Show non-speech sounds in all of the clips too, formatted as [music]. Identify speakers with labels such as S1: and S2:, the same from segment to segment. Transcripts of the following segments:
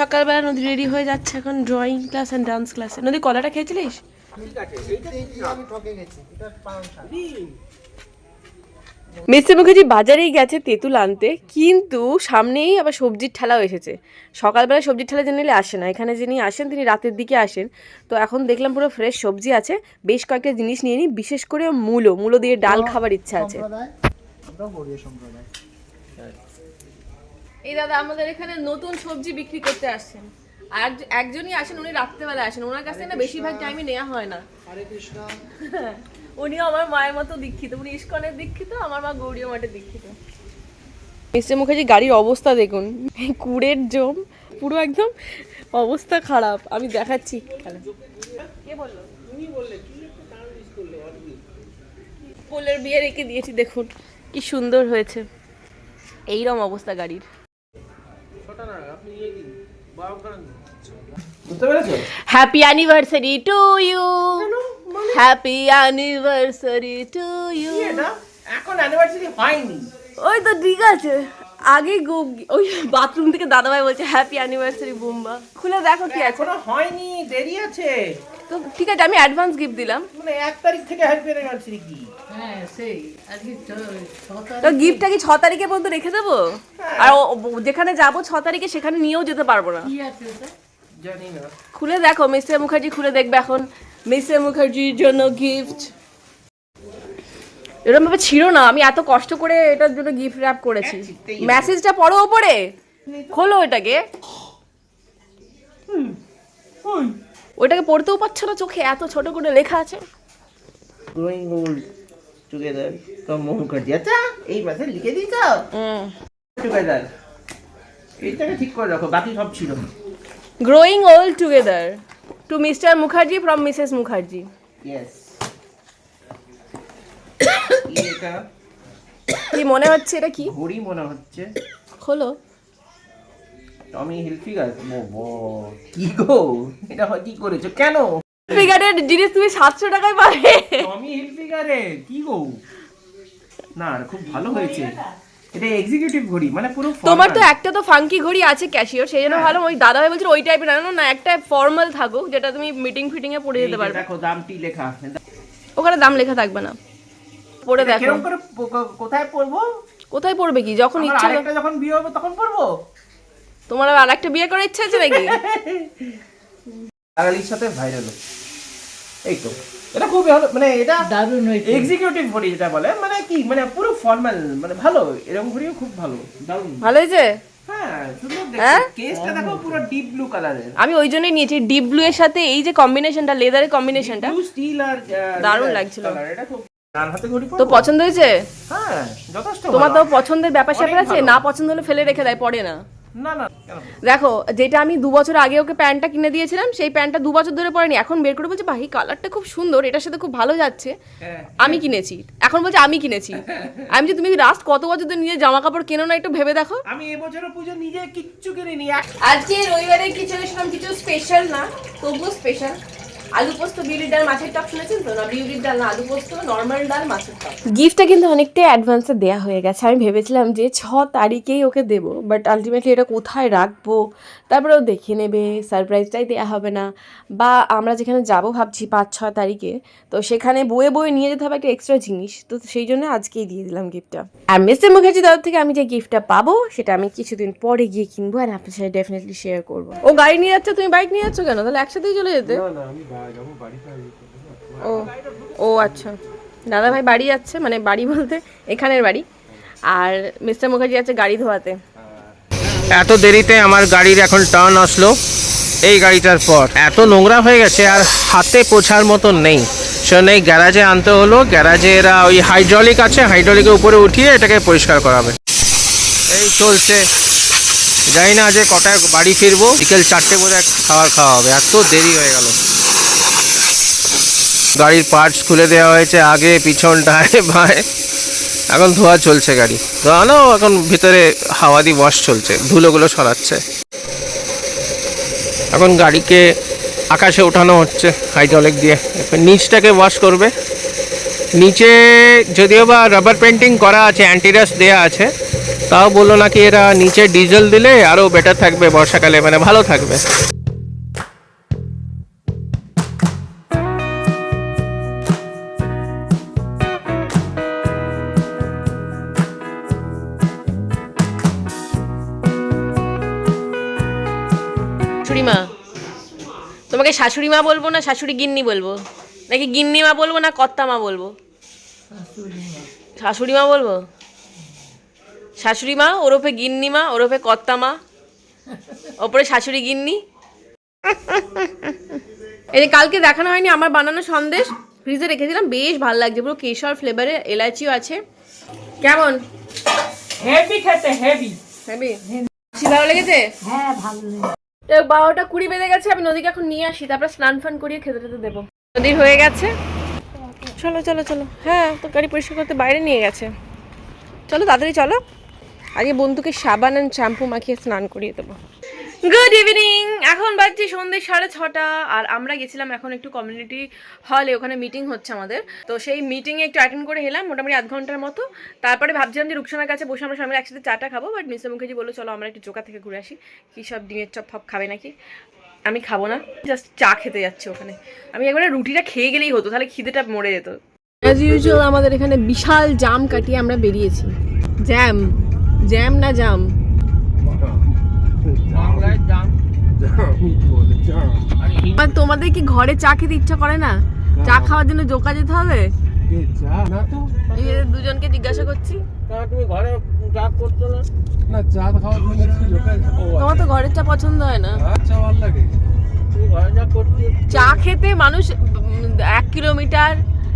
S1: সকালবেলা নদী রেডি হয়ে যাচ্ছে এখন ড্রয়িং ক্লাস অ্যান্ড ডান্স ক্লাসে নদী কলাটা খেয়েছিলিস? মিস্টার মুখার্জি বাজারেই গেছে তেঁতুল আনতে কিন্তু সামনেই আবার সবজির ঠেলাও এসেছে। সকালবেলা সবজির ঠেলা জেনে আসে না। এখানে যিনি আসেন তিনি রাতের দিকে আসেন। তো এখন দেখলাম পুরো ফ্রেশ সবজি আছে। বেশ কয়েকটা জিনিস নিয়ে নিই বিশেষ করে মূলো। মূলো দিয়ে ডাল খাবার ইচ্ছা আছে।
S2: সম্প্রদায়।
S1: এই দাদা আমাদের এখানে নতুন সবজি বিক্রি করতে আসছেন। আর একজনই আসেন উনি রাত্রেবেলা আসেন। ওনার কাছে না বেশিরভাগ টাইমে নেওয়া হয় না।
S2: হরে কৃষ্ণ। [laughs]
S1: উনিও আমার মায়ের মতো দীক্ষিত। উনি ইস্কনের দীক্ষিত আমার মা গৌরীয় মাঠে দীক্ষিত। মিস্টার মুখার্জি গাড়ির অবস্থা দেখুন। কুড়ের জম পুরো একদম অবস্থা খারাপ। আমি দেখাচ্ছি খেলা কে বলল? পোলের বিয়ে রেখে দিয়েছি দেখুন। কি সুন্দর হয়েছে। এইরকম অবস্থা গাড়ির। Happy anniversary to you happy anniversary to you
S3: এখন অ্যানিভার্সারি হয়নি।
S1: ওই তো ঠিক আছে। আগে ওই বাথরুম থেকে দাদাভাই বলছে হ্যাপি অ্যানিভার্সারি বুম্বা। খুলে দেখো কি
S3: এখনও হয়নি দেরি আছে।
S1: তো ঠিক আছে আমি অ্যাডভান্স গিফট দিলাম।
S3: মানে এক তারিখ থেকে হ্যাপি অ্যানিভার্সারি কি?
S1: হ্যাঁ তো গিফটটা কি ছ তারিখে পর্যন্ত রেখে দেবো? আর ও- ও- যেখানে যাব ছ তারিখে সেখানে নিয়েও যেতে পারব না।
S3: জানি না।
S1: খুলে দেখো মিস্টার মুখার্জি খুলে দেখবে এখন। মিস্টার মুখার্জির জন্য গিফট এরকম ভাবে ছিল না আমি এত কষ্ট করে এটার জন্য গিফট র্যাপ করেছি। মেসেজটা পড়ো ওপরে। খোলো এটাকে। ওইটাকে পড়তেও পারছ না চোখে এত ছোট করে লেখা আছে।
S3: গ্রোয়িং ওল্ড টুগেদার মুখার্জি আচ্ছা এই মাসে লিখে দিয়েছ? টুগেদার এইটাকে ঠিক করে রাখো বাকি সব ছিল।
S1: Growing old together to Mr Mukherjee from Mrs Mukherjee.
S3: Yes এটা
S1: কি মনে হচ্ছে এটা কি?
S3: ঘড়ি মনে হচ্ছে।
S1: খোলো।
S3: টমি হিলফিগার কি গো? এটা হয় কি করেছ? কেন?
S1: ফিগারের জিনিস তুমি সাতশো টাকায় পাবে।
S3: টমি হিলফিগারে কি গো? না খুব ভালো হয়েছে। এটা এক্সিকিউটিভ ঘড়ি মানে পুরো
S1: তোমার তো একটা তো ফাঙ্কি ঘড়ি আছে ক্যাশিওর সেই জন্য ভালো। ওই দাদা ভাই বলছিল ওই টাইপের আনো না একটা ফর্মাল থাকুক যেটা তুমি মিটিং ফিটিং এ পরে যেতে পারবে।
S3: দেখো দামটি লেখা।
S1: ওখানে দাম লেখা থাকবে না। পরে দেখো।
S3: কোথায় পড়ব?
S1: কোথায় পড়বে কি? যখন ইচ্ছা
S3: যখন বিয়ে হবে তখন পড়ব?
S1: তোমার আর একটা বিয়ে করার ইচ্ছা আছে নাকি?
S3: বাঙালির সাথে ভাইরাল এই তো। এটা খুব ভালো মানে এটা দারুণ এক্সিকিউটিভ ঘড়ি যেটা বলে মানে কি মানে পুরো ফর্মাল মানে ভালো এরকম ঘড়িও খুব ভালো। দারুণ।
S1: ভালো হয়েছে?
S3: হ্যাঁ
S1: হ্যাঁ?
S3: দেখতে কেসটা দেখো পুরো ডিপ ব্লু কালারের
S1: আমি ওই জন্যই নিয়েছি ডিপ ব্লু এর সাথে এই যে কম্বিনেশনটা লেদারের কম্বিনেশনটা
S3: স্টিল আর
S1: দারুণ লাগছিল। তো পছন্দ হয়েছে?
S3: হ্যাঁ যথেষ্ট
S1: তোমার তো পছন্দের ব্যাপার স্যাপার আছে না পছন্দ হলে ফেলে রেখে দেয় পড়ে না।
S3: না না
S1: দেখো যেটা আমি দু বছর আগে ওকে প্যান্টটা কিনে দিয়েছিলাম সেই প্যান্টটা দু বছর ধরে পরেনি। এখন বের করে বলছে ভাই কালারটা খুব সুন্দর এটার সাথে খুব ভালো যাচ্ছে।
S3: হ্যাঁ।
S1: আমি কিনেছি। এখন বলছে আমি কিনেছি। [laughs] আমি যে তুমি লাস্ট কত বছর ধরে নিজের জামা কাপড় কেনো না একটু ভেবে দেখো।
S3: আমি এবছরও পুজো নিজে কিচ্ছু কিনিনি
S1: আজকে রবিবারে কিছু কিছু স্পেশাল না তবুও স্পেশাল আলু পোস্ত বিউলির ডাল মাছের টক শুনেছেন তো? না বিউলির ডাল না আলু পোস্ত নর্মাল ডাল মাছের টক। গিফটটা কিন্তু অনেকটাই অ্যাডভান্সে দেওয়া হয়ে গেছে। আমি ভেবেছিলাম যে ছ তারিখেই ওকে দেবো বাট আলটিমেটলি এটা কোথায় রাখব? তারপরে ও দেখে নেবে সারপ্রাইজটাই দেওয়া হবে না। বা আমরা যেখানে যাব ভাবছি পাঁচ ছ তারিখে তো সেখানে বয়ে বয়ে নিয়ে যেতে হবে একটা এক্সট্রা জিনিস। তো সেই জন্য আজকেই দিয়ে দিলাম গিফটটা আর মিস্টার মুখার্জি তরফ থেকে আমি যে গিফটটা পাবো সেটা আমি কিছুদিন পরে গিয়ে কিনবো আর আপনার সাথে ডেফিনেটলি শেয়ার করব। ও গাড়ি নিয়ে যাচ্ছে তুমি বাইক নিয়ে যাচ্ছ কেন? তাহলে একসাথেই চলে যেতে। ও ও আচ্ছা। দাদা ভাই বাড়ি যাচ্ছে মানে বাড়ি বলতে এখানের বাড়ি। আর মিস্টার মুখার্জি যাচ্ছে গাড়ি ধোয়াতে।
S3: এত দেরিতে আমার গাড়ির এখন টার্ন আসলো এই গাড়িটার পর। এত নোংরা হয়ে গেছে আর হাতে পোছার মতো নেই। সেজন্য এই গ্যারাজে আনতে হলো। গ্যারাজে এরা ওই হাইড্রলিক আছে, হাইড্রলিকের উপরে উঠিয়ে এটাকে পরিষ্কার করাবে। এই চলছে। জানি না যে কটায় বাড়ি ফিরবো। বিকেল চারটে বোধহয় খাবার খাওয়া হবে। এত দেরি হয়ে গেল। গাড়ির পার্টস খুলে দেওয়া হয়েছে, আগে পিছন ডায়ে বাঁয়ে। এখন ধোয়া চলছে গাড়ি। ধোয়ানো এখন ভিতরে হাওয়া দিয়ে ওয়াশ চলছে, ধুলোগুলো সরাচ্ছে। এখন গাড়িকে আকাশে ওঠানো হচ্ছে হাইড্রোলিক দিয়ে। নিচটাকে ওয়াশ করবে। নিচে যদিও বা রাবার পেন্টিং করা আছে অ্যান্টিরাস দেওয়া আছে, তাও বলল নাকি এরা নিচে ডিজেল দিলে আরও বেটার থাকবে, বর্ষাকালে মানে ভালো থাকবে।
S1: তোমাকে শাশুড়ি মা বলব না শাশুড়ি গিন্নি বলব? নাকি গিন্নি মা বলব না কর্তা মা বলব? শাশুড়ি মা বলব? শাশুড়ি মা ওরফে গিন্নি মা ওরফে কর্তা মা ওপরে শাশুড়ি গিন্নি? এই যে কালকে দেখানো হয়নি আমার বানানো সন্দেশ। ফ্রিজে রেখেছিলাম বেশ ভালো লাগছে পুরো কেশর ফ্লেভারে এলাচিও আছে। কেমন?
S4: হেভি খেতে হেভি
S1: হেবি ভালো লেগেছে?
S4: হ্যাঁ ভালো
S1: তো বারোটা কুড়ি বেজে গেছে, আমি নদীকে এখন নিয়ে আসি, তারপরে স্নান ফান করিয়ে খেতে টেতে দেবো। নদী হয়ে গেছে। চলো চলো চলো। হ্যাঁ তো গাড়ি পরিষ্কার করতে বাইরে নিয়ে গেছে। চলো, তাড়াতাড়ি চলো। আগে বন্ধুকে সাবান অ্যান্ড শ্যাম্পু মাখিয়ে স্নান করিয়ে দেবো। গুড ইভিনিং এখন বাজছে সন্ধ্যে সাড়ে ছটা, আর আমরা গেছিলাম এখন একটু কমিউনিটি হলে ওখানে মিটিং হচ্ছে আমাদের। তো সেই মিটিংয়ে একটু অ্যাটেন্ড করে এলাম, মোটামুটি আধ ঘণ্টার মতো। তারপরে ভাবছিলাম যে রুকসানার কাছে বসে আমরা সবাই একসাথে চাটা খাব বাট মিস্টার মুখার্জি বলল, চলো আমরা একটু চোকা থেকে ঘুরে আসি। কী সব ডিমের চপ ফপ খাবে নাকি? আমি খাব না জাস্ট চা খেতে যাচ্ছে ওখানে। আমি একবারে রুটিটা খেয়ে গেলেই হতো, তাহলে খিদেটা মরে যেত। অ্যাজ ইউজুয়াল আমাদের এখানে বিশাল জাম কাটিয়ে আমরা বেরিয়েছি। জ্যাম জ্যাম না জাম? আর [laughs] তোমাদের কি ঘরে চা খেতে ইচ্ছা করে না? চা খাওয়ার জন্য জোকা যেতে হবে? দুজনকে জিজ্ঞাসা করছি।
S3: তুমি ঘরে চা করছ না?
S2: না চা খাওয়ার জন্য
S1: তোমার তো ঘরের চা পছন্দ হয় না।
S2: আচ্ছা ভালো লাগে।
S3: চা
S1: খেতে মানুষ এক কিলোমিটার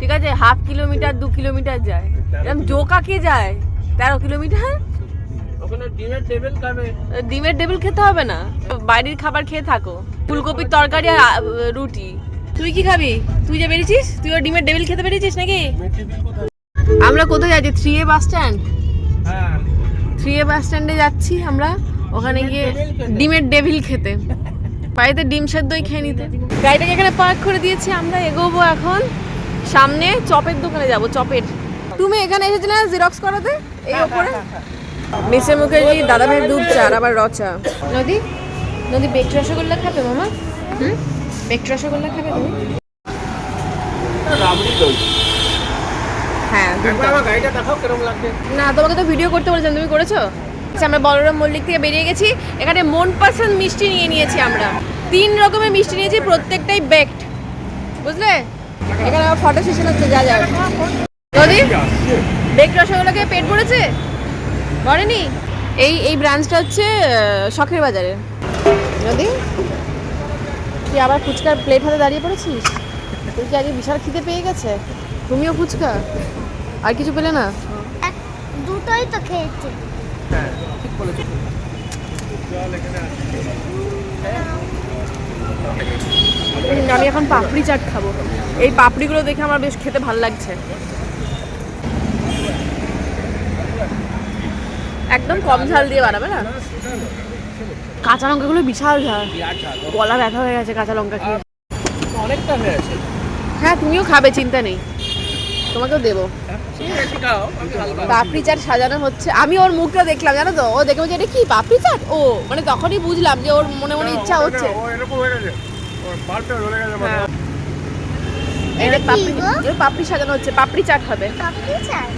S1: ঠিক আছে হাফ কিলোমিটার দু কিলোমিটার যায়। এরকম জোকা কে যায়? তেরো কিলোমিটার?
S3: ওখানে ডিমের টেবিল খাবে।
S1: ডিমের টেবিল খেতে হবে না। বাইরের খাবার খেয়ে থাকো। ফুলকপির তরকারি আর রুটি। তুই কি খাবি? তুই যে বেরিয়েছিস? তুই ওর ডিমের টেবিল খেতে বেরিয়েছিস নাকি? আমরা কোথায় যাচ্ছি? থ্রি এ বাস স্ট্যান্ড
S3: হ্যাঁ।
S1: থ্রি এ বাস স্ট্যান্ডে যাচ্ছি আমরা। ওখানে গিয়ে ডিমের ডেভিল খেতে। বাড়িতে ডিম সেদ্ধই খেয়ে নিতে। গাড়িটাকে এখানে পার্ক করে দিয়েছি আমরা এগোবো এখন। সামনে চপের দোকানে যাব চপের। তুমি এখানে এসেছিলে না জেরক্স করাতে? এই ওপরে? মিসে মুখার্জি দাদা ভাইয়ের দুধ চা আর আবার রচা নদী? নদী বেকড রসগোল্লা খাবে মামা? হুম? বেকড রসগোল্লা খাবে তুমি? হ্যাঁ না তোমাকে তো ভিডিও করতে বলেছিলাম তুমি করেছ? আচ্ছা আমরা বলরাম মল্লিক থেকে বেরিয়ে গেছি। এখানে মন পছন্দ মিষ্টি নিয়ে নিয়েছি আমরা। তিন রকমের মিষ্টি নিয়েছি প্রত্যেকটাই বেকড বুঝলে? এখানে আমার ফটো সেশন হচ্ছে যা যা। নদী? বেকড রসগোল্লাকে পেট ভরেছে? ভরেনি এই এই ব্রাঞ্চটা হচ্ছে শখের বাজারে। যদি তুই আবার ফুচকার প্লেট হাতে দাঁড়িয়ে পড়েছিস? তুই কি আগে বিশাল খিদে পেয়ে গেছে? তুমিও ফুচকা? আর কিছু পেলে না?
S5: এক- দুটোই তো খেয়েছে।
S1: হুম, আমি এখন পাপড়ি চাট খাব। এই পাপড়িগুলো দেখে আমার বেশ খেতে ভালো লাগছে। একদম কম ঝাল দিয়ে বানাবে না? কাঁচা লঙ্কাগুলো বিশাল ঝাল। গলা ব্যথা হয়ে গেছে কাঁচা লঙ্কা খেয়ে।
S3: অনেকটা হয়েছে
S1: হ্যাঁ তুমিও খাবে চিন্তা নেই। তোমাকেও দেবো। পাপড়ি চাট সাজানো হচ্ছে। আমি ওর মুখটা দেখলাম জানো তো? ও দেখে বলছে এটা কি পাপড়ি চাট ও মানে তখনই বুঝলাম যে ওর মনে মনে ইচ্ছা হচ্ছে। হ্যাঁ। যে
S5: গো?
S1: এই পাপড়ি সাজানো হচ্ছে পাপড়ি চাট হবে
S5: পাপড়ি চাট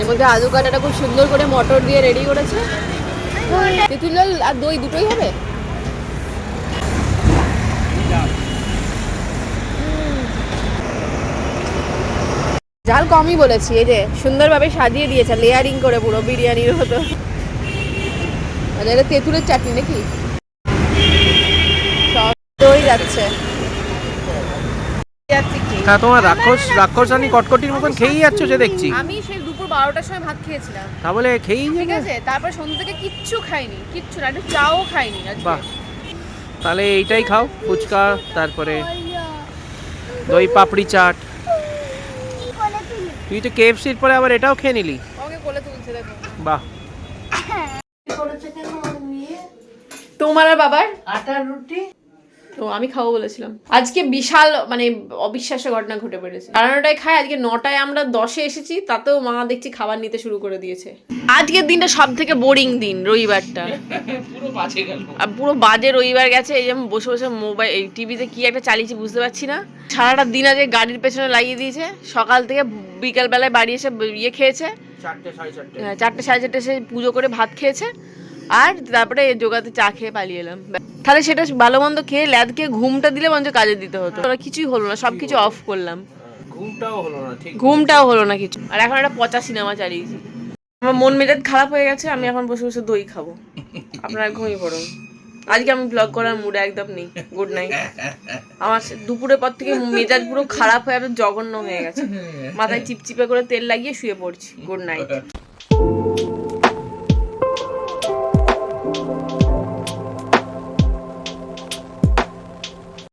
S1: এর মধ্যে আলু কাটাটা খুব সুন্দর করে মটর দিয়ে রেডি করেছে। তেঁতুল আর দই দুটোই হবে। ঝাল কমই বলেছি, এই যে সুন্দরভাবে সাজিয়ে দিয়েছে লেয়ারিং করে পুরো বিরিয়ানির মতো। আচ্ছা এটা তেঁতুলের চাটনি নাকি? সব দই যাচ্ছে।
S3: হ্যাঁ তোমার রাক্ষস রাক্ষসানি কটকটির মতন খেয়েই যাচ্ছ যে দেখছি?
S1: আমি সেই দুপুর বারোটার সময় ভাত খেয়েছিলাম।
S3: তাহলে খেয়েই
S1: ঠিক আছে তারপর সন্ধ্যা থেকে কিচ্ছু খাইনি কিচ্ছু না একটু চাও খাইনি
S3: বাহ। তাহলে এইটাই খাও ফুচকা তারপরে দই পাপড়ি চাট। তুই তো কেএফসির পরে আবার এটাও খেয়ে নিলি। বাহ।
S1: তোমার আর বাবার?
S4: আটা রুটি।
S1: তো আমি খাব বলেছিলাম। আজকে বিশাল মানে অবিশ্বাস্য ঘটনা ঘটে পড়েছে। সাড়ে নটায় খাই আজকে নটায় আমরা দশে এসেছি তাতেও মা দেখছি খাবার নিতে শুরু করে দিয়েছে। আজকের দিনটা সব থেকে বোরিং দিন রবিবারটা। [laughs]
S3: পুরো
S1: আর পুরো বাজে রবিবার গেছে এই যেমন বসে বসে মোবাইল এই টিভিতে কি একটা চালিয়েছি বুঝতে পারছি না। সারাটা দিন আজকে গাড়ির পেছনে লাগিয়ে দিয়েছে সকাল থেকে বিকাল বেলায় বাড়ি এসে ইয়ে খেয়েছে।
S3: চারটে সাড়ে চারটে।
S1: হ্যাঁ, চারটে সাড়ে চারটে এসে পুজো করে ভাত খেয়েছে। আর তারপরে যোগাতে চা খেয়ে পালিয়ে এলাম। তাহলে সেটা ভালো মন্দ খেয়ে ল্যাদ খেয়ে ঘুমটা দিলে বঞ্চ কাজে দিতে হতো। কিছুই হলো না সব কিছু অফ করলাম।
S3: ঘুমটাও হলো না ঠিক।
S1: ঘুমটাও হলো না কিছু। আর এখন একটা পচা সিনেমা চালিয়েছি। আমার মন মেজাজ খারাপ হয়ে গেছে আমি এখন বসে বসে দই খাব। আপনারা ঘুমিয়ে পড়ুন। আজকে আমি ব্লগ করার মুডে একদম নেই। গুড নাইট আমার দুপুরের পর থেকে মেজাজ পুরো খারাপ হয়ে একদম জঘন্য হয়ে গেছে। মাথায় [laughs] চিপচিপে করে তেল লাগিয়ে শুয়ে পড়ছি। Good night